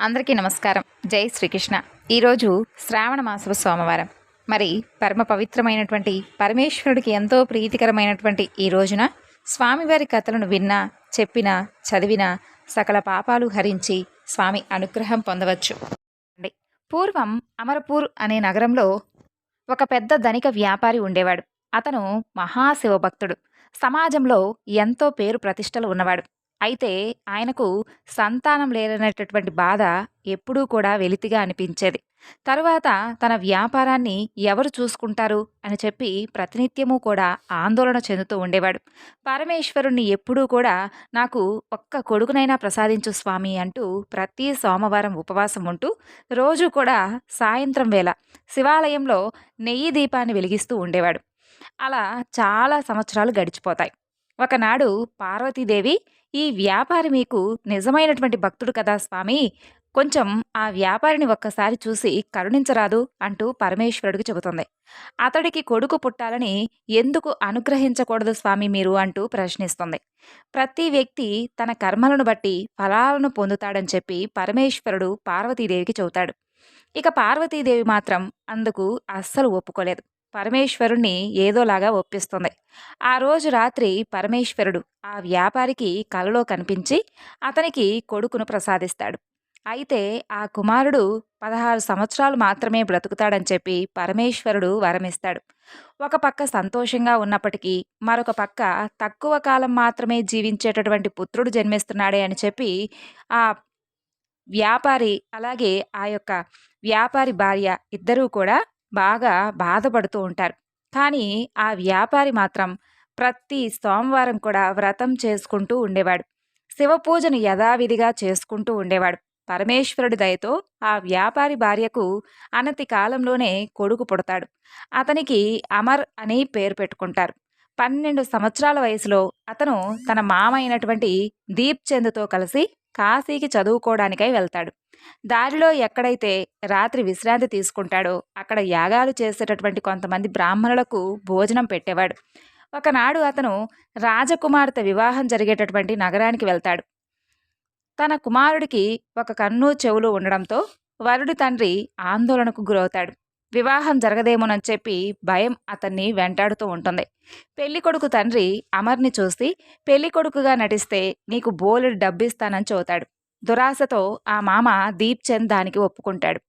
అందరికీ నమస్కారం. జై శ్రీకృష్ణ. ఈరోజు శ్రావణ మాసపు సోమవారం. మరి పరమ పవిత్రమైనటువంటి పరమేశ్వరుడికి ఎంతో ప్రీతికరమైనటువంటి ఈ రోజున స్వామివారి కథలను విన్నా చెప్పినా చదివినా సకల పాపాలు హరించి స్వామి అనుగ్రహం పొందవచ్చు. అండి. పూర్వం అమరపూర్ అనే నగరంలో ఒక పెద్ద ధనిక వ్యాపారి ఉండేవాడు. అతను మహాశివభక్తుడు. సమాజంలో ఎంతో పేరు ప్రతిష్టలు ఉన్నవాడు. అయితే ఆయనకు సంతానం లేరనేటటువంటి బాధ ఎప్పుడూ కూడా వెలితిగా అనిపించేది. తరువాత తన వ్యాపారాన్ని ఎవరు చూసుకుంటారు అని చెప్పి ప్రతినిత్యము కూడా ఆందోళన చెందుతూ ఉండేవాడు. పరమేశ్వరుణ్ణి ఎప్పుడూ కూడా నాకు ఒక్క కొడుకునైనా ప్రసాదించు స్వామి అంటూ ప్రతి సోమవారం ఉపవాసం ఉంటూ రోజు కూడా సాయంత్రం వేళ శివాలయంలో నెయ్యి దీపాన్ని వెలిగిస్తూ ఉండేవాడు. అలా చాలా సంవత్సరాలు గడిచిపోతాయి. ఒకనాడు పార్వతీదేవి ఈ వ్యాపారి మీకు నిజమైనటువంటి భక్తుడు కదా స్వామి. కొంచెం ఆ వ్యాపారిని ఒక్కసారి చూసి కరుణించరాదు అంటూ పరమేశ్వరుడికి చెబుతుంది. అతడికి కొడుకు పుట్టాలని ఎందుకు అనుగ్రహించకూడదు స్వామి మీరు అంటూ ప్రశ్నిస్తుంది. ప్రతి వ్యక్తి తన కర్మలను బట్టి ఫలాలను పొందుతాడని చెప్పి పరమేశ్వరుడు పార్వతీదేవికి చెబుతాడు. ఇక పార్వతీదేవి మాత్రం అందుకు అస్సలు ఒప్పుకోలేదు. పరమేశ్వరుణ్ణి ఏదోలాగా ఒప్పిస్తుంది. ఆ రోజు రాత్రి పరమేశ్వరుడు ఆ వ్యాపారికి కలలో కనిపించి అతనికి కొడుకును ప్రసాదిస్తాడు. అయితే ఆ కుమారుడు పదహారు సంవత్సరాలు మాత్రమే బ్రతుకుతాడని చెప్పి పరమేశ్వరుడు వరమిస్తాడు. ఒక పక్క సంతోషంగా ఉన్నప్పటికీ మరొక పక్క తక్కువ కాలం మాత్రమే జీవించేటటువంటి పుత్రుడు జన్మిస్తున్నాడే అని చెప్పి ఆ వ్యాపారి అలాగే ఆ యొక్క వ్యాపారి భార్య ఇద్దరూ కూడా బాగా బాధపడుతూ ఉంటారు. కానీ ఆ వ్యాపారి మాత్రం ప్రతి సోమవారం కూడా వ్రతం చేసుకుంటూ ఉండేవాడు. శివ పూజను యథావిధిగా చేసుకుంటూ ఉండేవాడు. పరమేశ్వరుడి దయతో ఆ వ్యాపారి భార్యకు అనతి కాలంలోనే కొడుకు పుడతాడు. అతనికి అమర్ అని పేరు పెట్టుకుంటారు. పన్నెండు సంవత్సరాల వయసులో అతను తన మామ అయినటువంటి దీప్ చంద్తో కలిసి కాశీకి చదువుకోవడానికై వెళ్తాడు. దారిలో ఎక్కడైతే రాత్రి విశ్రాంతి తీసుకుంటాడో అక్కడ యాగాలు చేసేటటువంటి కొంతమంది బ్రాహ్మణులకు భోజనం పెట్టేవాడు. ఒకనాడు అతను రాజకుమార్తె వివాహం జరిగేటటువంటి నగరానికి వెళ్తాడు. తన కుమారుడికి ఒక కన్ను చెవులు ఉండడంతో వరుడి తండ్రి ఆందోళనకు గురవుతాడు. వివాహం జరగదేమోనని చెప్పి భయం అతన్ని వెంటాడుతూ ఉంటుంది. పెళ్ళికొడుకు తండ్రి అమర్ని చూసి పెళ్ళికొడుకుగా నటిస్తే నీకు బోలెడు డబ్బిస్తానని చెబుతాడు. దురాశతో ఆ మామ దీప్ చంద్ దానికి ఒప్పుకుంటాడు.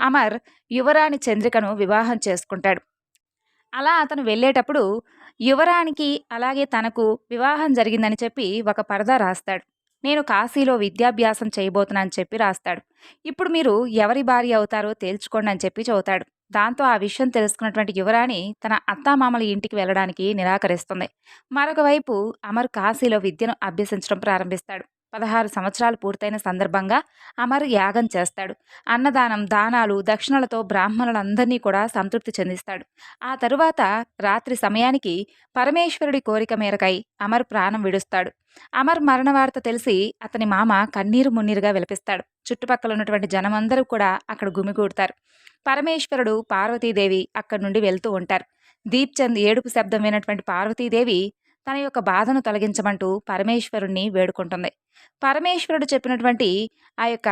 అమర్ యువరాణి చంద్రికను వివాహం చేసుకుంటాడు. అలా అతను వెళ్ళేటప్పుడు యువరానికి అలాగే తనకు వివాహం జరిగిందని చెప్పి ఒక పరదా రాస్తాడు. నేను కాశీలో విద్యాభ్యాసం చేయబోతున్నానని చెప్పి రాస్తాడు. ఇప్పుడు మీరు ఎవరి భార్య అవుతారో తేల్చుకోండి అని చెప్పి చదువుతాడు దాంతో ఆ విషయం తెలుసుకున్నటువంటి యువరాణి తన అత్తామామల ఇంటికి వెళ్ళడానికి నిరాకరిస్తుంది. మరొకవైపు అమర్ కాశీలో విద్యను అభ్యసించడం ప్రారంభిస్తాడు. పదహారు సంవత్సరాలు పూర్తయిన సందర్భంగా అమర్ యాగం చేస్తాడు. అన్నదానం దానాలు దక్షిణలతో బ్రాహ్మణులందరినీ కూడా సంతృప్తి చెందిస్తాడు. ఆ తరువాత రాత్రి సమయానికి పరమేశ్వరుడి కోరిక మేరకై అమర్ ప్రాణం విడుస్తాడు. అమర్ మరణ వార్త తెలిసి అతని మామ కన్నీరు మున్నీరుగా విలపిస్తాడు. చుట్టుపక్కల ఉన్నటువంటి జనమందరూ కూడా అక్కడ గుమిగూడతారు. పరమేశ్వరుడు పార్వతీదేవి అక్కడి నుండి వెళ్తూ ఉంటారు. దీప్చంద్ ఏడుపు శబ్దం వినటువంటి పార్వతీదేవి తన యొక్క బాధను తొలగించమంటూ పరమేశ్వరుణ్ణి వేడుకుంటుంది. పరమేశ్వరుడు చెప్పినటువంటి ఆ యొక్క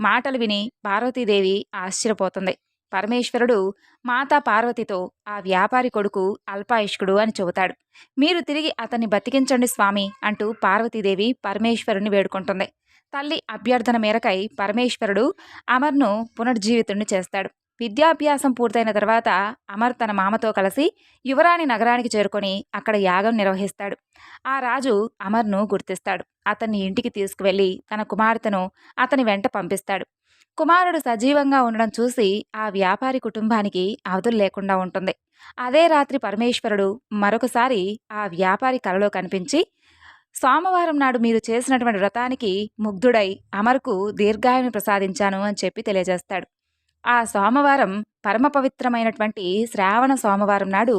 మాటలు విని పార్వతీదేవి ఆశ్చర్యపోతుంది. పరమేశ్వరుడు మాతా పార్వతితో ఆ వ్యాపారి కొడుకు అల్పాయుష్కుడు అని చెబుతాడు. మీరు తిరిగి అతన్ని బతికించండి స్వామి అంటూ పార్వతీదేవి పరమేశ్వరుణ్ణి వేడుకుంటుంది. తల్లి అభ్యర్థన మేరకై పరమేశ్వరుడు అమర్ను పునర్జీవితుణ్ణి చేస్తాడు. విద్యాభ్యాసం పూర్తయిన తర్వాత అమర్ తన మామతో కలిసి యువరాణి నగరానికి చేరుకొని అక్కడ యాగం నిర్వహిస్తాడు. ఆ రాజు అమర్ను గుర్తిస్తాడు. అతన్ని ఇంటికి తీసుకువెళ్ళి తన కుమార్తెను అతని వెంట పంపిస్తాడు. కుమారుడు సజీవంగా ఉండడం చూసి ఆ వ్యాపారి కుటుంబానికి అవధులు లేకుండా ఉంటుంది. అదే రాత్రి పరమేశ్వరుడు మరొకసారి ఆ వ్యాపారి కలలో కనిపించి సోమవారం నాడు మీరు చేసినటువంటి వ్రతానికి ముగ్ధుడై అమర్కు దీర్ఘాయుని ప్రసాదించాను అని చెప్పి తెలియజేస్తాడు. ఆ సోమవారం పరమ పవిత్రమైనటువంటి శ్రావణ సోమవారం నాడు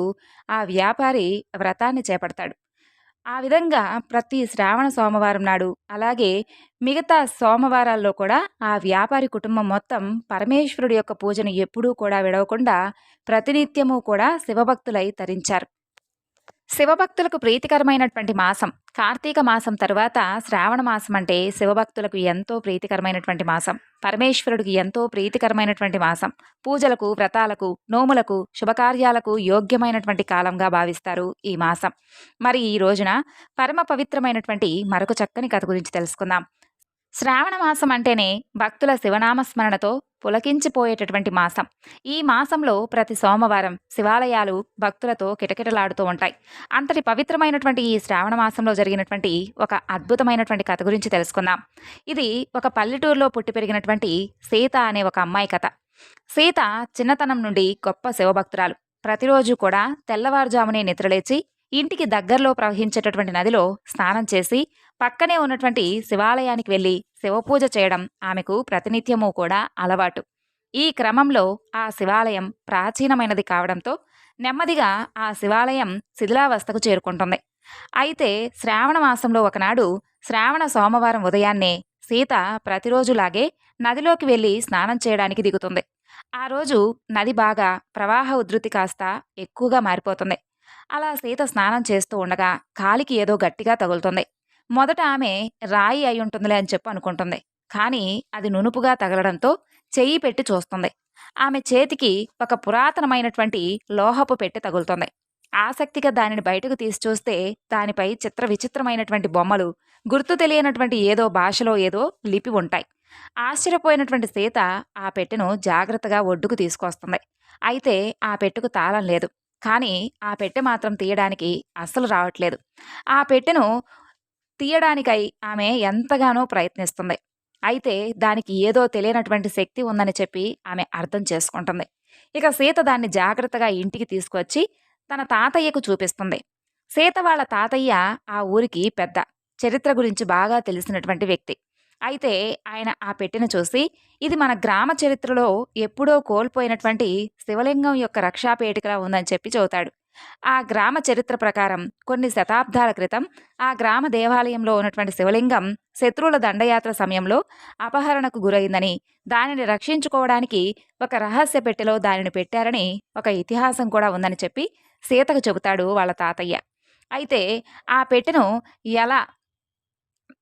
ఆ వ్యాపారి వ్రతాన్ని చేపడతాడు. ఆ విధంగా ప్రతి శ్రావణ సోమవారం నాడు అలాగే మిగతా సోమవారాల్లో కూడా ఆ వ్యాపారి కుటుంబం మొత్తం పరమేశ్వరుడి యొక్క పూజను ఎప్పుడూ కూడా విడవకుండా ప్రతినిత్యము కూడా శివభక్తులై తరించారు. శివభక్తులకు ప్రీతికరమైనటువంటి మాసం. కార్తీక మాసం తరువాత శ్రావణ మాసం అంటే శివభక్తులకు ఎంతో ప్రీతికరమైనటువంటి మాసం. పరమేశ్వరుడికి ఎంతో ప్రీతికరమైనటువంటి మాసం. పూజలకు వ్రతాలకు నోములకు శుభకార్యాలకు యోగ్యమైనటువంటి కాలంగా భావిస్తారు ఈ మాసం. మరి ఈ రోజున పరమ పవిత్రమైనటువంటి మరొక చక్కని కథ గురించి తెలుసుకుందాం. శ్రావణ మాసం అంటేనే భక్తుల శివనామస్మరణతో పులకించిపోయేటటువంటి మాసం. ఈ మాసంలో ప్రతి సోమవారం శివాలయాలు భక్తులతో కిటకిటలాడుతూ ఉంటాయి. అంతటి పవిత్రమైనటువంటి ఈ శ్రావణ మాసంలో జరిగినటువంటి ఒక అద్భుతమైనటువంటి కథ గురించి తెలుసుకుందాం. ఇది ఒక పల్లెటూరులో పుట్టి పెరిగినటువంటి సీత అనే ఒక అమ్మాయి కథ. సీత చిన్నతనం నుండి గొప్ప శివభక్తురాలు. ప్రతిరోజు కూడా తెల్లవారుజామునే నిద్రలేచి ఇంటికి దగ్గరలో ప్రవహించేటటువంటి నదిలో స్నానం చేసి పక్కనే ఉన్నటువంటి శివాలయానికి వెళ్ళి శివపూజ చేయడం ఆమెకు ప్రతినిత్యము కూడా అలవాటు. ఈ క్రమంలో ఆ శివాలయం ప్రాచీనమైనది కావడంతో నెమ్మదిగా ఆ శివాలయం శిథిలావస్థకు చేరుకుంటుంది. అయితే శ్రావణ మాసంలో ఒకనాడు శ్రావణ సోమవారం ఉదయాన్నే సీత ప్రతిరోజులాగే నదిలోకి వెళ్ళి స్నానం చేయడానికి దిగుతుంది. ఆ రోజు నది బాగా ప్రవాహ ఉధృతి కాస్త ఎక్కువగా మారిపోతుంది. అలా సీత స్నానం చేస్తూ ఉండగా కాలికి ఏదో గట్టిగా తగులుతుంది. మొదట ఆమె రాయి అయి ఉంటుందిలే అని చెప్పి అనుకుంటుంది. కానీ అది నునుపుగా తగలడంతో చెయ్యి పెట్టి చూస్తుంది. ఆమె చేతికి ఒక పురాతనమైనటువంటి లోహపు పెట్టి తగులుతుంది. ఆసక్తిగా దానిని బయటకు తీసి చూస్తే దానిపై చిత్ర విచిత్రమైనటువంటి బొమ్మలు గుర్తు తెలియనటువంటి ఏదో భాషలో ఏదో లిపి ఉంటాయి. ఆశ్చర్యపోయినటువంటి సీత ఆ పెట్టెను జాగ్రత్తగా ఒడ్డుకు తీసుకొస్తుంది. అయితే ఆ పెట్టుకు తాళం లేదు. కానీ ఆ పెట్టె మాత్రం తీయడానికి అస్సలు రావట్లేదు. ఆ పెట్టెను తీయడానికై ఆమె ఎంతగానో ప్రయత్నిస్తుంది. అయితే దానికి ఏదో తెలియనటువంటి శక్తి ఉందని చెప్పి ఆమె అర్థం చేసుకుంటుంది. ఇక సీత దాన్ని జాగ్రత్తగా ఇంటికి తీసుకొచ్చి తన తాతయ్యకు చూపిస్తుంది. సీత వాళ్ళ తాతయ్య ఆ ఊరికి పెద్ద చరిత్ర గురించి బాగా తెలిసినటువంటి వ్యక్తి. అయితే ఆయన ఆ పెట్టెను చూసి ఇది మన గ్రామ చరిత్రలో ఎప్పుడో కోల్పోయినటువంటి శివలింగం యొక్క రక్షాపేటికలా ఉందని చెప్పి చెబుతాడు. ఆ గ్రామ చరిత్ర ప్రకారం కొన్ని శతాబ్దాల క్రితం ఆ గ్రామ దేవాలయంలో ఉన్నటువంటి శివలింగం శత్రువుల దండయాత్ర సమయంలో అపహరణకు గురైందని దానిని రక్షించుకోవడానికి ఒక రహస్య పెట్టెలో దానిని పెట్టారని ఒక ఇతిహాసం కూడా ఉందని చెప్పి సీతకు చెబుతాడు వాళ్ళ తాతయ్య. అయితే ఆ పెట్టెను ఎలా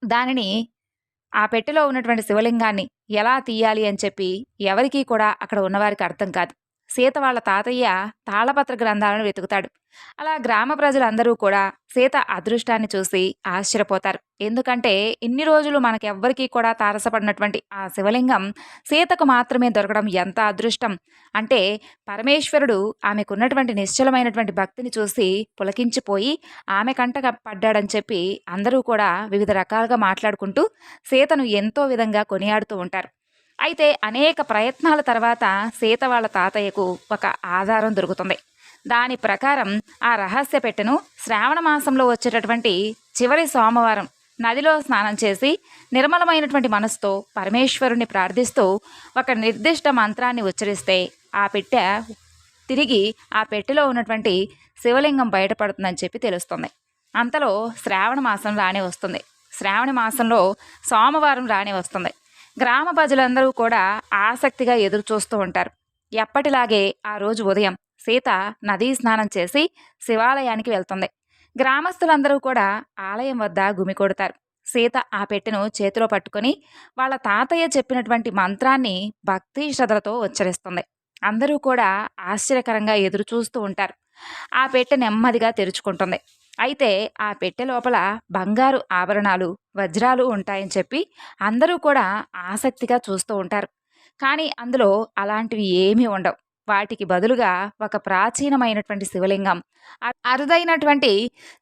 దానిని ఆ పెట్టెలో ఉన్నటువంటి శివలింగాన్ని ఎలా తీయాలి అని చెప్పి ఎవరికీ కూడా అక్కడ ఉన్నవారికి అర్థం కాదు. సీత వాళ్ళ తాతయ్య తాళపత్ర గ్రంథాలను వెతుకుతాడు. అలా గ్రామ ప్రజలందరూ కూడా సీత అదృష్టాన్ని చూసి ఆశ్చర్యపోతారు. ఎందుకంటే ఇన్ని రోజులు మనకెవ్వరికీ కూడా తారసపడినటువంటి ఆ శివలింగం సీతకు మాత్రమే దొరకడం ఎంత అదృష్టం! అంటే పరమేశ్వరుడు ఆమెకున్నటువంటి నిశ్చలమైనటువంటి భక్తిని చూసి పులకించిపోయి ఆమె కంట పడ్డాడని చెప్పి అందరూ కూడా వివిధ రకాలుగా మాట్లాడుకుంటూ సీతను ఎంతో విధంగా కొనియాడుతూ ఉంటారు. అయితే అనేక ప్రయత్నాల తర్వాత సీత వాళ్ళ తాతయ్యకు ఒక ఆధారం దొరుకుతుంది. దాని ప్రకారం ఆ రహస్య పెట్టెను శ్రావణ మాసంలో వచ్చేటటువంటి చివరి సోమవారం నదిలో స్నానం చేసి నిర్మలమైనటువంటి మనసుతో పరమేశ్వరుని ప్రార్థిస్తూ ఒక నిర్దిష్ట మంత్రాన్ని ఉచ్చరిస్తే ఆ పెట్టె తిరిగి ఆ పెట్టెలో ఉన్నటువంటి శివలింగం బయటపడుతుందని చెప్పి తెలుస్తుంది. అంతలో శ్రావణ మాసం రానే వస్తుంది. శ్రావణ మాసంలో సోమవారం రానే వస్తుంది. గ్రామ ప్రజలందరూ కూడా ఆసక్తిగా ఎదురు చూస్తూ ఉంటారు. ఎప్పటిలాగే ఆ రోజు ఉదయం సీత నదీ స్నానం చేసి శివాలయానికి వెళ్తుంది. గ్రామస్తులందరూ కూడా ఆలయం వద్ద గుమికొడతారు సీత ఆ పెట్టెను చేతిలో పట్టుకొని వాళ్ళ తాతయ్య చెప్పినటువంటి మంత్రాన్ని భక్తి శ్రద్ధలతో ఉచ్చరిస్తుంది. అందరూ కూడా ఆశ్చర్యకరంగా ఎదురు చూస్తూ ఉంటారు. ఆ పెట్టె నెమ్మదిగా తెరుచుకుంటుంది. అయితే ఆ పెట్టె లోపల బంగారు ఆభరణాలు వజ్రాలు ఉంటాయని చెప్పి అందరూ కూడా ఆసక్తిగా చూస్తూ ఉంటారు. కానీ అందులో అలాంటివి ఏమీ ఉండవు. వాటికి బదులుగా ఒక ప్రాచీనమైనటువంటి శివలింగం. అరుదైనటువంటి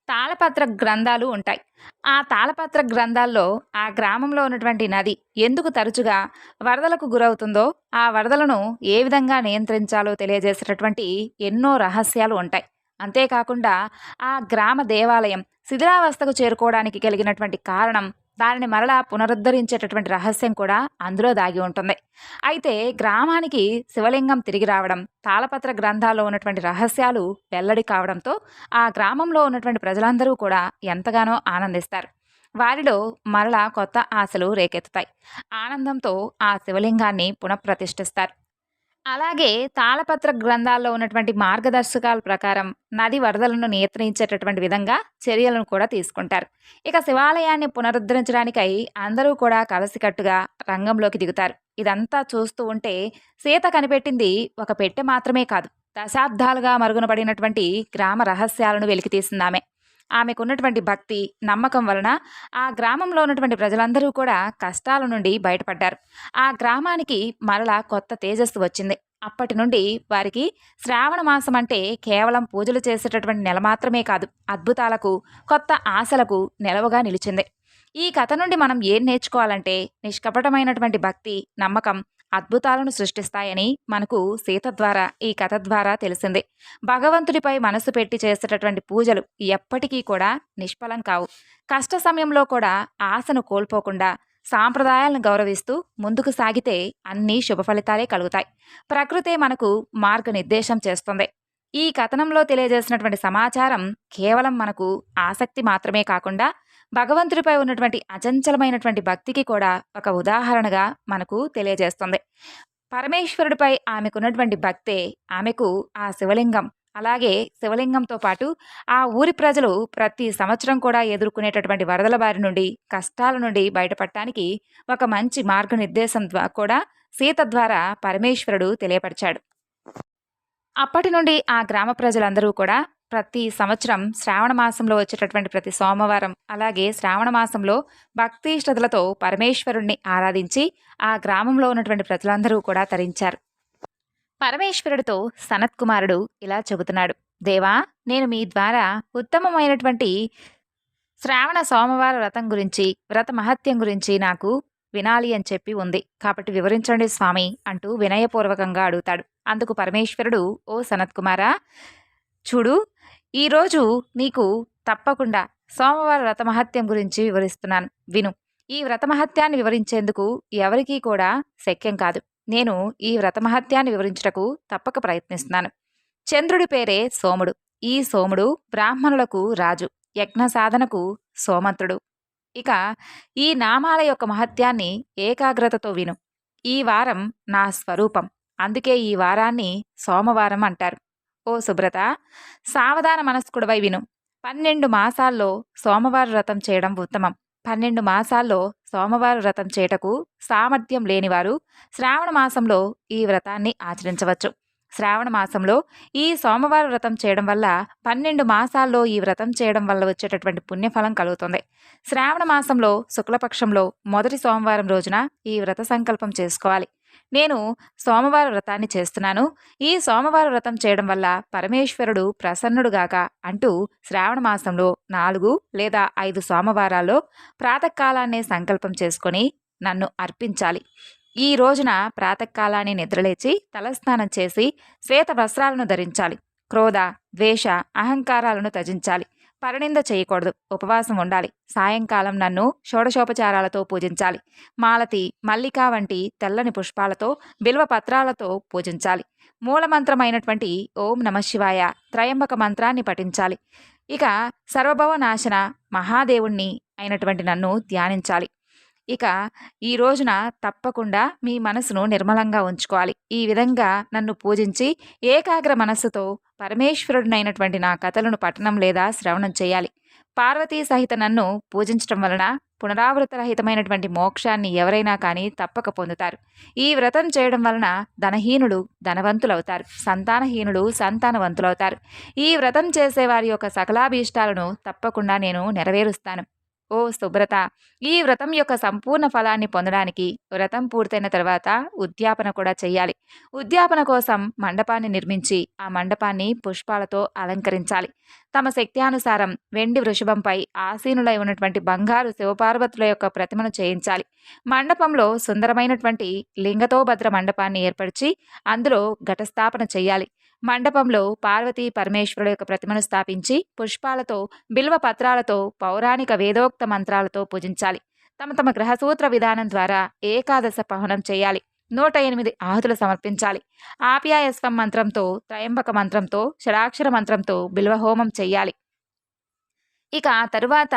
తాళపత్ర గ్రంథాలు ఉంటాయి. ఆ తాళపత్ర గ్రంథాల్లో ఆ గ్రామంలో ఉన్నటువంటి నది ఎందుకు తరచుగా వరదలకు గురవుతుందో ఆ వరదలను ఏ విధంగా నియంత్రించాలో తెలియజేసేటటువంటి ఎన్నో రహస్యాలు ఉంటాయి. అంతేకాకుండా ఆ గ్రామ దేవాలయం శిథిలావస్థకు చేరుకోవడానికి కలిగినటువంటి కారణం దానిని మరలా పునరుద్ధరించేటటువంటి రహస్యం కూడా అందులో దాగి ఉంటుంది. అయితే గ్రామానికి శివలింగం తిరిగి రావడం తాళపత్ర గ్రంథాల్లో ఉన్నటువంటి రహస్యాలు వెల్లడి కావడంతో ఆ గ్రామంలో ఉన్నటువంటి ప్రజలందరూ కూడా ఎంతగానో ఆనందిస్తారు. వారిలో మరలా కొత్త ఆశలు రేకెత్తుతాయి. ఆనందంతో ఆ శివలింగాన్ని పునఃప్రతిష్ఠిస్తారు. అలాగే తాళపత్ర గ్రంథాల్లో ఉన్నటువంటి మార్గదర్శకాల ప్రకారం నది వరదలను నియంత్రించేటటువంటి విధంగా చర్యలను కూడా తీసుకుంటారు. ఇక శివాలయాన్ని పునరుద్ధరించడానికై అందరూ కూడా కలసికట్టుగా రంగంలోకి దిగుతారు. ఇదంతా చూస్తూ ఉంటే సీత కనిపెట్టింది ఒక పెట్టె మాత్రమే కాదు దశాబ్దాలుగా మరుగున పడినటువంటి గ్రామ రహస్యాలను వెలికితీసిందామే. ఆమెకున్నటువంటి భక్తి నమ్మకం వలన ఆ గ్రామంలో ఉన్నటువంటి ప్రజలందరూ కూడా కష్టాల నుండి బయటపడ్డారు. ఆ గ్రామానికి మరలా కొత్త తేజస్సు వచ్చింది. అప్పటి నుండి వారికి శ్రావణ మాసం అంటే కేవలం పూజలు చేసేటటువంటి నెల మాత్రమే కాదు అద్భుతాలకు కొత్త ఆశలకు నిలవగా నిలిచింది. ఈ కథ నుండి మనం ఏం నేర్చుకోవాలంటే నిష్కపటమైనటువంటి భక్తి నమ్మకం అద్భుతాలను సృష్టిస్తాయని మనకు సీత ద్వారా ఈ కథ ద్వారా తెలిసింది. భగవంతుడిపై మనసు పెట్టి చేసేటటువంటి పూజలు ఎప్పటికీ కూడా నిష్ఫలం కావు. కష్ట సమయంలో కూడా ఆశను కోల్పోకుండా సాంప్రదాయాలను గౌరవిస్తూ ముందుకు సాగితే అన్ని శుభ ఫలితాలే కలుగుతాయి. ప్రకృతే మనకు మార్గనిర్దేశం చేస్తుంది. ఈ కథనంలో తెలియజేసినటువంటి సమాచారం కేవలం మనకు ఆసక్తి మాత్రమే కాకుండా భగవంతుడిపై ఉన్నటువంటి అచంచలమైనటువంటి భక్తికి కూడా ఒక ఉదాహరణగా మనకు తెలియజేస్తుంది. పరమేశ్వరుడిపై ఆమెకున్నటువంటి భక్తే ఆమెకు ఆ శివలింగం. అలాగే శివలింగంతో పాటు ఆ ఊరి ప్రజలు ప్రతి సంవత్సరం కూడా ఎదుర్కొనేటటువంటి వరదల బారి నుండి కష్టాల నుండి బయటపడటానికి ఒక మంచి మార్గనిర్దేశం ద్వారా కూడా సీత ద్వారా పరమేశ్వరుడు తెలియపరిచాడు. అప్పటి నుండి ఆ గ్రామ ప్రజలందరూ కూడా ప్రతి సంవత్సరం శ్రావణ మాసంలో వచ్చేటటువంటి ప్రతి సోమవారం అలాగే శ్రావణ మాసంలో భక్తి శ్రద్ధలతో పరమేశ్వరుణ్ణి ఆరాధించి ఆ గ్రామంలో ఉన్నటువంటి ప్రజలందరూ కూడా తరించారు. పరమేశ్వరుడితో సనత్ కుమారుడు ఇలా చెబుతున్నాడు. దేవా నేను మీ ద్వారా ఉత్తమమైనటువంటి శ్రావణ సోమవార వ్రతం గురించి వ్రత మహత్యం గురించి నాకు వినాలి అని చెప్పి ఉంది. కాబట్టి వివరించండి స్వామి అంటూ వినయపూర్వకంగా అడుగుతాడు. అందుకు పరమేశ్వరుడు ఓ సనత్కుమారా చూడు ఈరోజు నీకు తప్పకుండా సోమవార వ్రతమహత్యం గురించి వివరిస్తున్నాను. విను. ఈ వ్రతమహత్యాన్ని వివరించేందుకు ఎవరికీ కూడా శక్యం కాదు. నేను ఈ వ్రతమహత్యాన్ని వివరించుటకు తప్పక ప్రయత్నిస్తున్నాను. చంద్రుడి పేరే సోముడు. ఈ సోముడు బ్రాహ్మణులకు రాజు. యజ్ఞ సాధనకు సోమంతుడు. ఇక ఈ నామాల యొక్క మహత్యాన్ని ఏకాగ్రతతో విను. ఈ వారం నా స్వరూపం. అందుకే ఈ వారాన్ని సోమవారం అంటారు. ఓ సుబ్రత సావధాన మనస్కుడవై విను. పన్నెండు మాసాల్లో సోమవార వ్రతం చేయడం ఉత్తమం. పన్నెండు మాసాల్లో సోమవార వ్రతం చేయటకు సామర్థ్యం లేనివారు శ్రావణ మాసంలో ఈ వ్రతాన్ని ఆచరించవచ్చు. శ్రావణ మాసంలో ఈ సోమవార వ్రతం చేయడం వల్ల పన్నెండు మాసాల్లో ఈ వ్రతం చేయడం వల్ల వచ్చేటటువంటి పుణ్యఫలం కలుగుతుంది. శ్రావణ మాసంలో శుక్లపక్షంలో మొదటి సోమవారం రోజున ఈ వ్రత సంకల్పం చేసుకోవాలి. నేను సోమవార వ్రతాన్ని చేస్తున్నాను. ఈ సోమవార వ్రతం చేయడం వల్ల పరమేశ్వరుడు ప్రసన్నుడుగాక అంటూ శ్రావణ మాసంలో నాలుగు లేదా ఐదు సోమవారాల్లో ప్రాతకాలాన్నే సంకల్పం చేసుకొని నన్ను అర్పించాలి. ఈ రోజున ప్రాతకాలాన్ని నిద్రలేచి తలస్నానం చేసి శ్వేత వస్త్రాలను ధరించాలి. క్రోధ ద్వేష అహంకారాలను త్యజించాలి. పరనింద చేయకూడదు. ఉపవాసం ఉండాలి. సాయంకాలం నన్ను షోడశోపచారాలతో పూజించాలి. మాలతి మల్లిక వంటి తెల్లని పుష్పాలతో బిల్వ పత్రాలతో పూజించాలి. మూలమంత్రమైనటువంటి ఓం నమ శివాయ త్రయంబక మంత్రాన్ని పఠించాలి. ఇక సర్వభవ నాశన మహాదేవుణ్ణి అయినటువంటి నన్ను ధ్యానించాలి. ఇక ఈ రోజున తప్పకుండా మీ మనసును నిర్మలంగా ఉంచుకోవాలి. ఈ విధంగా నన్ను పూజించి ఏకాగ్ర మనస్సుతో పరమేశ్వరుడినైనటువంటి నా కథలను పఠనం లేదా శ్రవణం చేయాలి. పార్వతీ సహిత నన్ను పూజించటం వలన పునరావృతరహితమైనటువంటి మోక్షాన్ని ఎవరైనా కానీ తప్పక పొందుతారు. ఈ వ్రతం చేయడం వలన ధనహీనుడు ధనవంతులవుతారు. సంతానహీనుడు సంతానవంతులవుతారు. ఈ వ్రతం చేసే వారి యొక్క సకలాభీష్టాలను తప్పకుండా నేను నెరవేరుస్తాను. ఓ శుభ్రత. ఈ వ్రతం యొక్క సంపూర్ణ ఫలాన్ని పొందడానికి వ్రతం పూర్తయిన తర్వాత ఉద్యాపన కూడా చేయాలి ఉద్యాపన కోసం మండపాన్ని నిర్మించి ఆ మండపాన్ని పుష్పాలతో అలంకరించాలి. తమ శక్త్యానుసారం వెండి వృషభంపై ఆసీనులై ఉన్నటువంటి బంగారు శివపార్వతుల యొక్క ప్రతిమను చేయించాలి. మండపంలో సుందరమైనటువంటి లింగతోభద్ర మండపాన్ని ఏర్పరిచి అందులో ఘటస్థాపన చేయాలి మండపంలో పార్వతీ పరమేశ్వరుడు యొక్క ప్రతిమను స్థాపించి పుష్పాలతో బిల్వ పత్రాలతో పౌరాణిక వేదోక్త మంత్రాలతో పూజించాలి. తమ తమ గ్రహసూత్ర విధానం ద్వారా ఏకాదశ పహనం చేయాలి. నూట ఎనిమిది ఆహుతులు సమర్పించాలి. ఆప్యాయస్వం మంత్రంతో త్రయంబక మంత్రంతో షడాక్షర మంత్రంతో బిల్వహోమం చెయ్యాలి ఇక తరువాత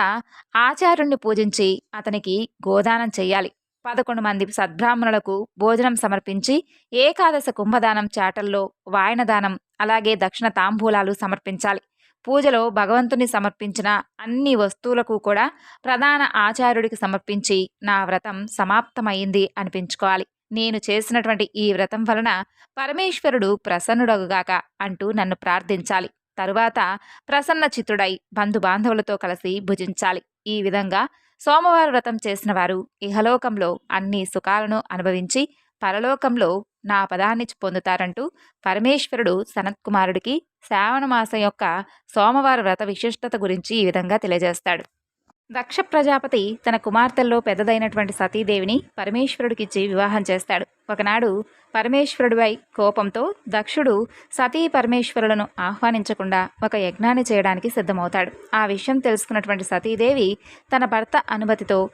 ఆచార్యుణ్ణి పూజించి అతనికి గోదానం చెయ్యాలి పదకొండు మంది సద్బ్రాహ్మణులకు భోజనం సమర్పించి ఏకాదశ కుంభదానం చాటల్లో వాయనదానం అలాగే దక్షిణ తాంబూలాలు సమర్పించాలి. పూజలో భగవంతుని సమర్పించిన అన్ని వస్తువులకు కూడా ప్రధాన ఆచార్యుడికి సమర్పించి నా వ్రతం సమాప్తమైంది అనిపించుకోవాలి. నేను చేసినటువంటి ఈ వ్రతం వలన పరమేశ్వరుడు ప్రసన్నుడగుగాక అంటూ నన్ను ప్రార్థించాలి. తరువాత ప్రసన్న చిత్తుడై బంధుబాంధవులతో కలిసి భుజించాలి. ఈ విధంగా సోమవార వ్రతం చేసిన వారు ఇహలోకంలో అన్ని సుఖాలను అనుభవించి పరలోకంలో నా పదాన్ని పొందుతారంటూ పరమేశ్వరుడు సనత్కుమారుడికి శ్రావణ మాసం యొక్క సోమవార వ్రత విశిష్టత గురించి ఈ విధంగా తెలియజేస్తాడు. దక్ష ప్రజాపతి తన కుమార్తెల్లో పెద్దదైనటువంటి సతీదేవిని పరమేశ్వరుడికిచ్చి వివాహం చేస్తాడు. ఒకనాడు పరమేశ్వరుడిపై కోపంతో దక్షుడు సతీ పరమేశ్వరులను ఆహ్వానించకుండా ఒక యజ్ఞాన్ని చేయడానికి సిద్ధమవుతాడు. ఆ విషయం తెలుసుకున్నటువంటి సతీదేవి తన భర్త అనుమతితో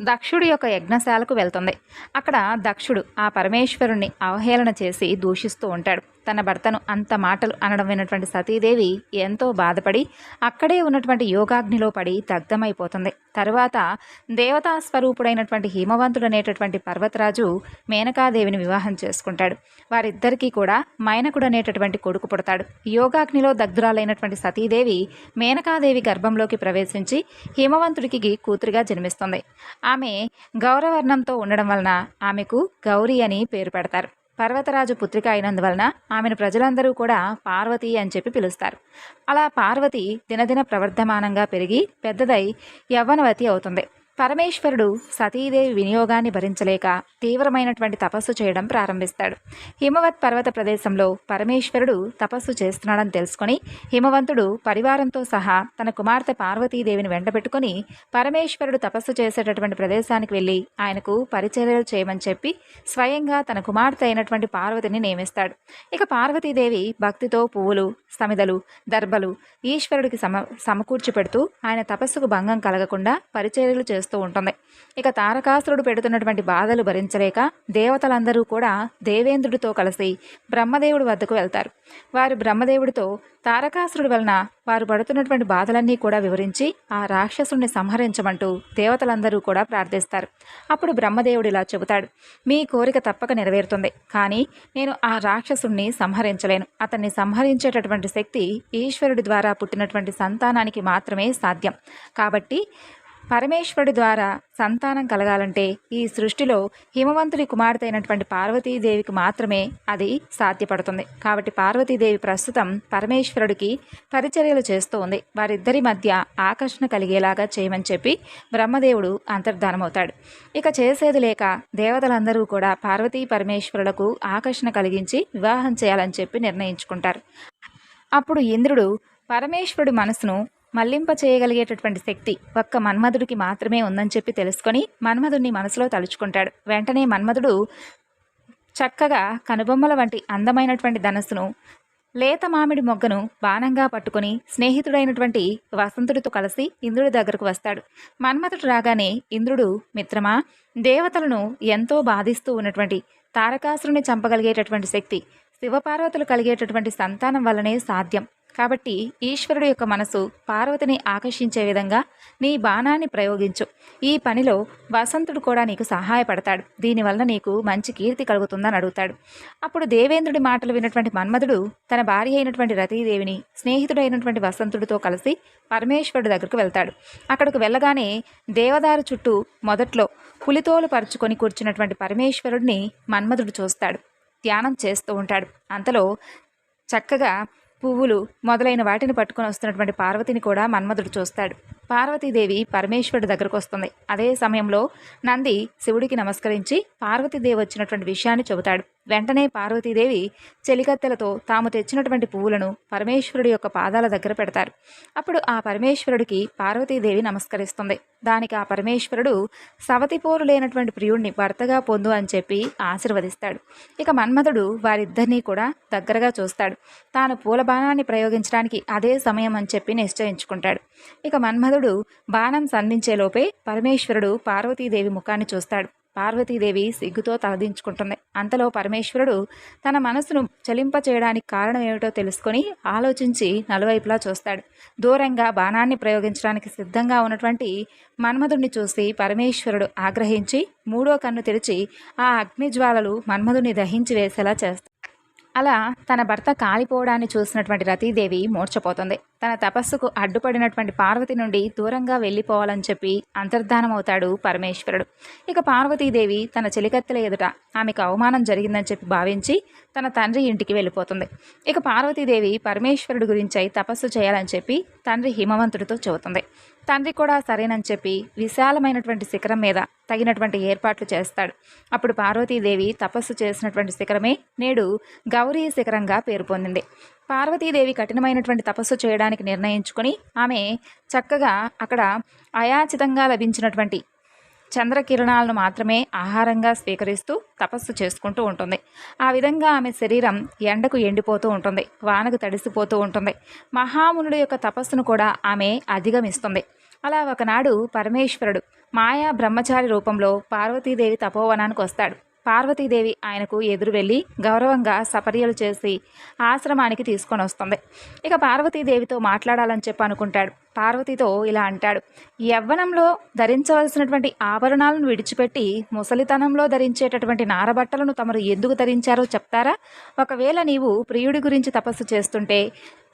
దక్షుడి యొక్క యజ్ఞశాలకు వెళ్తుంది. అక్కడ దక్షుడు ఆ పరమేశ్వరుణ్ణి అవహేళన చేసి దూషిస్తూ ఉంటాడు. తన భర్తను అంత మాటలు అనడం విన్నటువంటి సతీదేవి ఎంతో బాధపడి అక్కడే ఉన్నటువంటి యోగాగ్నిలో పడి దగ్ధమైపోతుంది. తరువాత దేవతా స్వరూపుడైనటువంటి హిమవంతుడు అనేటటువంటి పర్వతరాజు మేనకాదేవిని వివాహం చేసుకుంటాడు. వారిద్దరికీ కూడా మైనకుడు అనేటటువంటి కొడుకు పుడతాడు. యోగాగ్నిలో దగ్ధురాలైనటువంటి సతీదేవి మేనకాదేవి గర్భంలోకి ప్రవేశించి హిమవంతుడికి కూతురిగా జన్మిస్తుంది. ఆమె గౌరవర్ణంతో ఉండడం వలన ఆమెకు గౌరీ అని పేరు పెడతారు. పర్వతరాజు పుత్రిక అయినందువలన ఆమెను ప్రజలందరూ కూడా పార్వతి అని చెప్పి పిలుస్తారు. అలా పార్వతి దినదిన ప్రవర్ధమానంగా పెరిగి పెద్దదై యవ్వనవతి అవుతుంది. పరమేశ్వరుడు సతీదేవి వినియోగాన్ని భరించలేక తీవ్రమైనటువంటి తపస్సు చేయడం ప్రారంభిస్తాడు. హిమవత్ పర్వత ప్రదేశంలో పరమేశ్వరుడు తపస్సు చేస్తున్నాడని తెలుసుకొని హిమవంతుడు పరివారంతో సహా తన కుమార్తె పార్వతీదేవిని వెంటబెట్టుకుని పరమేశ్వరుడు తపస్సు చేసేటటువంటి ప్రదేశానికి వెళ్ళి ఆయనకు పరిచర్యలు చేయమని చెప్పి స్వయంగా తన కుమార్తె అయినటువంటి పార్వతిని నియమిస్తాడు. ఇక పార్వతీదేవి భక్తితో పువ్వులు సమిదలు దర్భలు ఈశ్వరుడికి సమ సమకూర్చి పెడుతూ ఆయన తపస్సుకు భంగం కలగకుండా పరిచర్యలు చేస్తూ ఉంటుంది. ఇక తారకాసురుడు పెడుతున్నటువంటి బాధలు భరించలేక దేవతలందరూ కూడా దేవేంద్రుడితో కలిసి బ్రహ్మదేవుడి వద్దకు వెళ్తారు. వారు బ్రహ్మదేవుడితో తారకాసురుడి వలన వారు పడుతున్నటువంటి బాధలన్నీ కూడా వివరించి ఆ రాక్షసుని సంహరించమంటూ దేవతలందరూ కూడా ప్రార్థిస్తారు. అప్పుడు బ్రహ్మదేవుడు ఇలా చెబుతాడు మీ కోరిక తప్పక నెరవేరుతుంది కానీ నేను ఆ రాక్షసుణ్ణి సంహరించలేను. అతన్ని సంహరించేటటువంటి శక్తి ఈశ్వరుడి ద్వారా పుట్టినటువంటి సంతానానికి మాత్రమే సాధ్యం. కాబట్టి పరమేశ్వరుడి ద్వారా సంతానం కలగాలంటే ఈ సృష్టిలో హిమవంతుడి కుమార్తె అయినటువంటి పార్వతీదేవికి మాత్రమే అది సాధ్యపడుతుంది. కాబట్టి పార్వతీదేవి ప్రస్తుతం పరమేశ్వరుడికి పరిచర్యలు చేస్తూ ఉంది. వారిద్దరి మధ్య ఆకర్షణ కలిగేలాగా చేయమని చెప్పి బ్రహ్మదేవుడు అంతర్ధానమవుతాడు. ఇక చేసేది లేక దేవతలందరూ కూడా పార్వతీ పరమేశ్వరులకు ఆకర్షణ కలిగించి వివాహం చేయాలని చెప్పి నిర్ణయించుకుంటారు. అప్పుడు ఇంద్రుడు పరమేశ్వరుడి మనసును మళ్ళింప చేయగలిగేటటువంటి శక్తి ఒక్క మన్మధుడికి మాత్రమే ఉందని చెప్పి తెలుసుకొని మన్మధుడిని మనసులో తలుచుకుంటాడు. వెంటనే మన్మధుడు చక్కగా కనుబొమ్మల వంటి అందమైనటువంటి ధనస్సును లేత మామిడి మొగ్గను బాణంగా పట్టుకుని స్నేహితుడైనటువంటి వసంతుడితో కలిసి ఇంద్రుడి దగ్గరకు వస్తాడు. మన్మథుడు రాగానే ఇంద్రుడు మిత్రమా దేవతలను ఎంతో బాధిస్తూ ఉన్నటువంటి తారకాసురుని చంపగలిగేటటువంటి శక్తి శివపార్వతులు కలిగేటటువంటి సంతానం వల్లనే సాధ్యం. కాబట్టి ఈశ్వరుడు యొక్క మనసు పార్వతిని ఆకర్షించే విధంగా నీ బాణాన్ని ప్రయోగించు. ఈ పనిలో వసంతుడు కూడా నీకు సహాయపడతాడు. దీనివల్ల నీకు మంచి కీర్తి కలుగుతుందని అడుగుతాడు. అప్పుడు దేవేంద్రుడి మాటలు విన్నటువంటి మన్మధుడు తన భార్య అయినటువంటి రతీదేవిని స్నేహితుడైనటువంటి వసంతుడితో కలిసి పరమేశ్వరుడి దగ్గరకు వెళ్తాడు. అక్కడికి వెళ్ళగానే దేవదారు చుట్టూ మొదట్లో పులితోలు పరుచుకొని కూర్చున్నటువంటి పరమేశ్వరుడిని మన్మధుడు చూస్తాడు. ధ్యానం చేస్తూ ఉంటాడు. అంతలో చక్కగా పువ్వులు మొదలైన వాటిని పట్టుకొని వస్తున్నటువంటి పార్వతిని కూడా మన్మధుడు చూస్తాడు. పార్వతీదేవి పరమేశ్వరుడి దగ్గరకు వస్తుంది. అదే సమయంలో నంది శివుడికి నమస్కరించి పార్వతీదేవి వచ్చినటువంటి విషయాన్ని చెబుతాడు. వెంటనే పార్వతీదేవి చెలికత్తెలతో తాము తెచ్చినటువంటి పువ్వులను పరమేశ్వరుడి యొక్క పాదాల దగ్గర పెడతారు. అప్పుడు ఆ పరమేశ్వరుడికి పార్వతీదేవి నమస్కరిస్తుంది. దానికి ఆ పరమేశ్వరుడు సవతిపోరు లేనటువంటి ప్రియుడిని భర్తగా పొందు అని చెప్పి ఆశీర్వదిస్తాడు. ఇక మన్మథుడు వారిద్దరినీ కూడా దగ్గరగా చూస్తాడు. తాను పూల బాణాన్ని ప్రయోగించడానికి అదే సమయం అని చెప్పి నిశ్చయించుకుంటాడు. ఇక మన్మధుడు బాణం సంధించేలోపే పరమేశ్వరుడు పార్వతీదేవి ముఖాన్ని చూస్తాడు. పార్వతీదేవి సిగ్గుతో తలదించుకుంటుంది. అంతలో పరమేశ్వరుడు తన మనసును చలింప చేయడానికి కారణం ఏమిటో తెలుసుకొని ఆలోచించి నలువైపులా చూస్తాడు. దూరంగా బాణాన్ని ప్రయోగించడానికి సిద్ధంగా ఉన్నటువంటి మన్మధుడిని చూసి పరమేశ్వరుడు ఆగ్రహించి మూడో కన్ను తెరిచి ఆ అగ్నిజ్వాలలు మన్మధుడిని దహించి వేసేలా చేస్తాడు. అలా తన భర్త కాలిపోవడాన్ని చూసినటువంటి రతీదేవి మూర్చపోతుంది తన తపస్సుకు అడ్డుపడినటువంటి పార్వతి నుండి దూరంగా వెళ్ళిపోవాలని చెప్పి అంతర్ధానమవుతాడు పరమేశ్వరుడు. ఇక పార్వతీదేవి తన చెలికత్తెల ఎదుట ఆమెకు అవమానం జరిగిందని చెప్పి భావించి తన తండ్రి ఇంటికి వెళ్ళిపోతుంది. ఇక పార్వతీదేవి పరమేశ్వరుడు గురించి తపస్సు చేయాలని చెప్పి తండ్రి హిమవంతుడితో చెబుతుంది. తండ్రి కూడా సరేనని చెప్పి విశాలమైనటువంటి శిఖరం మీద తగినటువంటి ఏర్పాట్లు చేస్తాడు. అప్పుడు పార్వతీదేవి తపస్సు చేసినటువంటి శిఖరమే నేడు గౌరీ శిఖరంగా పేరు పొందింది. పార్వతీదేవి కఠినమైనటువంటి తపస్సు చేయడానికి నిర్ణయించుకొని ఆమె చక్కగా అక్కడ అయాచితంగా లభించినటువంటి చంద్రకిరణాలను మాత్రమే ఆహారంగా స్వీకరిస్తూ తపస్సు చేసుకుంటూ ఉంటుంది. ఆ విధంగా ఆమె శరీరం ఎండకు ఎండిపోతూ ఉంటుంది వానకు తడిసిపోతూ ఉంటుంది. మహామునుడి యొక్క తపస్సును కూడా ఆమె అధిగమిస్తుంది. అలా ఒకనాడు పరమేశ్వరుడు మాయా బ్రహ్మచారి రూపంలో పార్వతీదేవి తపోవనానికి వస్తాడు. పార్వతీదేవి ఆయనకు ఎదురు వెళ్ళి గౌరవంగా సపర్యలు చేసి ఆశ్రమానికి తీసుకొని వస్తుంది. ఇక పార్వతీదేవితో మాట్లాడాలని చెప్పి అనుకుంటాడు. పార్వతితో ఇలా అంటాడు. యవ్వనంలో ధరించవలసినటువంటి ఆభరణాలను విడిచిపెట్టి ముసలితనంలో ధరించేటటువంటి నారబట్టలను తమరు ఎందుకు ధరించారో చెప్తారా? ఒకవేళ నీవు ప్రియుడి గురించి తపస్సు చేస్తుంటే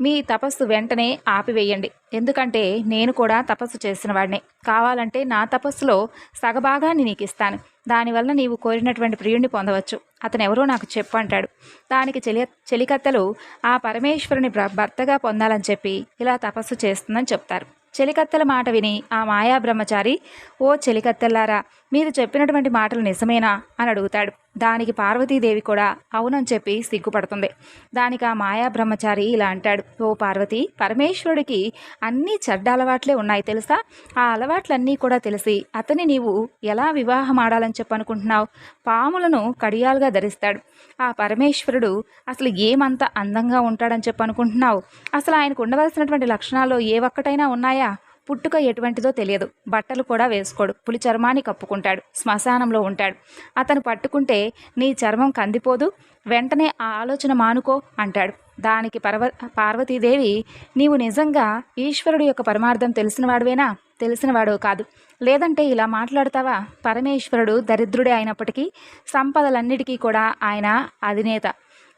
మీ తపస్సు వెంటనే ఆపివేయండి. ఎందుకంటే నేను కూడా తపస్సు చేసిన వాడిని. కావాలంటే నా తపస్సులో సగభాగాన్ని నీకు ఇస్తాను దానివల్ల నీవు కోరినటువంటి ప్రియుడిని పొందవచ్చు. అతను ఎవరో నాకు చెప్పు అంటాడు. దానికి చెలి చెలికత్తలు ఆ పరమేశ్వరుని భర్తగా పొందాలని చెప్పి ఇలా తపస్సు చేస్తుందని చెప్తారు. చెలికత్తెల మాట విని ఆ మాయా బ్రహ్మచారి ఓ చెలికత్తెల్లారా మీరు చెప్పినటువంటి మాటలు నిజమేనా? అని అడుగుతాడు. దానికి పార్వతీదేవి కూడా అవునని చెప్పి సిగ్గుపడుతుంది. దానికి ఆ మాయా బ్రహ్మచారి ఇలా అంటాడు ఓ పార్వతి పరమేశ్వరుడికి అన్ని చెడ్డ అలవాట్లే ఉన్నాయి తెలుసా? ఆ అలవాట్లన్నీ కూడా తెలిసి అతని నీవు ఎలా వివాహం ఆడాలని చెప్పనుకుంటున్నావు పాములను కడియాలుగా ధరిస్తాడు. ఆ పరమేశ్వరుడు అసలు ఏమంత అందంగా ఉంటాడని చెప్పనుకుంటున్నావు అసలు ఆయనకు ఉండవలసినటువంటి లక్షణాలు ఏ ఒక్కటైనా ఉన్నాయా? పుట్టుక ఎటువంటిదో తెలియదు. బట్టలు కూడా వేసుకోడు. పులి చర్మాన్ని కప్పుకుంటాడు. శ్మశానంలో ఉంటాడు. అతను పట్టుకుంటే నీ చర్మం కందిపోదు. వెంటనే ఆ ఆలోచన మానుకో అంటాడు. దానికి పర్వ పార్వతీదేవి నీవు నిజంగా ఈశ్వరుడు యొక్క పరమార్థం తెలిసినవాడువేనా? తెలిసినవాడు కాదు. లేదంటే ఇలా మాట్లాడతావా? పరమేశ్వరుడు దరిద్రుడే అయినప్పటికీ సంపదలన్నిటికీ కూడా ఆయన అధినేత.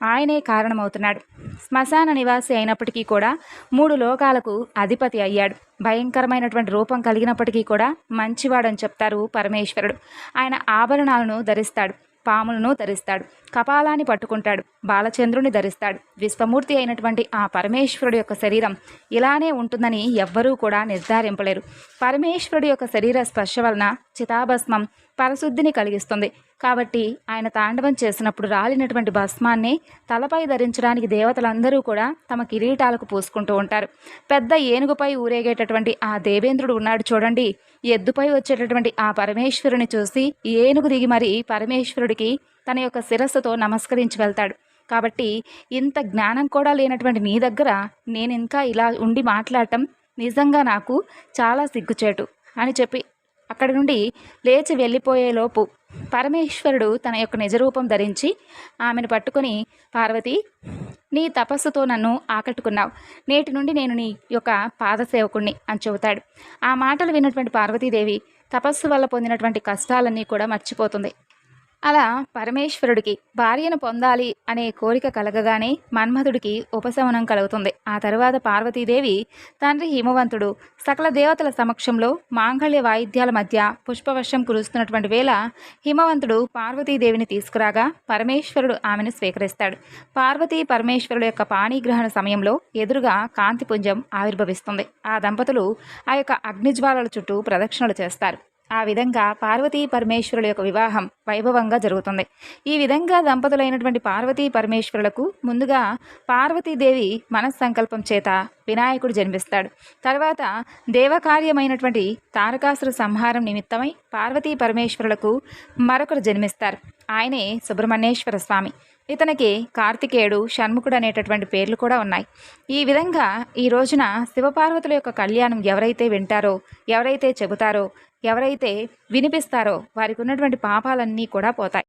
ఆయనే కారణమవుతున్నాడు. శ్మశాన నివాసి అయినప్పటికీ కూడా మూడు లోకాలకు అధిపతి అయ్యాడు. భయంకరమైనటువంటి రూపం కలిగినప్పటికీ కూడా మంచివాడని చెప్తారు పరమేశ్వరుడు. ఆయన ఆభరణాలను ధరిస్తాడు పాములను ధరిస్తాడు కపాలాన్ని పట్టుకుంటాడు బాలచంద్రుని ధరిస్తాడు. విశ్వమూర్తి అయినటువంటి ఆ పరమేశ్వరుడు యొక్క శరీరం ఇలానే ఉంటుందని ఎవ్వరూ కూడా నిర్ధారింపలేరు. పరమేశ్వరుడు యొక్క శరీర స్పర్శ వలన చితాభస్మం పరశుద్ధిని కలిగిస్తుంది. కాబట్టి ఆయన తాండవం చేసినప్పుడు రాలినటువంటి భస్మాన్ని తలపై ధరించడానికి దేవతలందరూ కూడా తమ కిరీటాలకు పూసుకుంటూ ఉంటారు. పెద్ద ఏనుగుపై ఊరేగేటటువంటి ఆ దేవేంద్రుడు ఉన్నాడు చూడండి. ఎద్దుపై వచ్చేటటువంటి ఆ పరమేశ్వరుని చూసి ఏనుగు దిగి మరి పరమేశ్వరుడికి తన యొక్క శిరస్సుతో నమస్కరించి వెళ్తాడు. కాబట్టి ఇంత జ్ఞానం కూడా లేనటువంటి నీ దగ్గర నేను ఇంకా ఇలా ఉండి మాట్లాడటం నిజంగా నాకు చాలా సిగ్గుచేటు అని చెప్పి అక్కడి నుండి లేచి వెళ్ళిపోయేలోపు పరమేశ్వరుడు తన యొక్క నిజరూపం ధరించి ఆమెను పట్టుకొని పార్వతి నీ తపస్సుతో నన్ను ఆకట్టుకున్నావు. నేటి నుండి నేను నీ యొక్క పాదసేవకుణ్ణి అని చెబుతాడు. ఆ మాటలు విన్నటువంటి పార్వతీదేవి తపస్సు వల్ల పొందినటువంటి కష్టాలన్నీ కూడా మర్చిపోతుంది. అలా పరమేశ్వరుడికి భార్యను పొందాలి అనే కోరిక కలగగానే మన్మధుడికి ఉపశమనం కలుగుతుంది. ఆ తరువాత పార్వతీదేవి తండ్రి హిమవంతుడు సకల దేవతల సమక్షంలో మాంగళ్య వాయిద్యాల మధ్య పుష్పవర్షం కురుస్తున్నటువంటి వేళ హిమవంతుడు పార్వతీదేవిని తీసుకురాగా పరమేశ్వరుడు ఆమెను స్వీకరిస్తాడు. పార్వతీ పరమేశ్వరుడు యొక్క పాణిగ్రహణ సమయంలో ఎదురుగా కాంతిపుంజం ఆవిర్భవిస్తుంది. ఆ దంపతులు ఆ యొక్క అగ్నిజ్వాలల చుట్టూ ప్రదక్షిణలు చేస్తారు. ఆ విధంగా పార్వతీ పరమేశ్వరుల యొక్క వివాహం వైభవంగా జరుగుతుంది. ఈ విధంగా దంపతులైనటువంటి పార్వతీ పరమేశ్వరులకు ముందుగా పార్వతీదేవి మనస్సంకల్పం చేత వినాయకుడు జన్మిస్తాడు. తర్వాత దేవకార్యమైనటువంటి తారకాసుర సంహారం నిమిత్తమై పార్వతీ పరమేశ్వరులకు మరొకరు జన్మిస్తారు. ఆయనే సుబ్రహ్మణ్యేశ్వర స్వామి. ఇతనికి కార్తికేయుడు షణ్ముఖుడు అనేటటువంటి పేర్లు కూడా ఉన్నాయి. ఈ విధంగా ఈ రోజున శివపార్వతుల యొక్క కళ్యాణం ఎవరైతే వింటారో ఎవరైతే చెబుతారో ఎవరైతే వినిపిస్తారో వారికి ఉన్నటువంటి పాపాలన్నీ కూడా పోతాయి.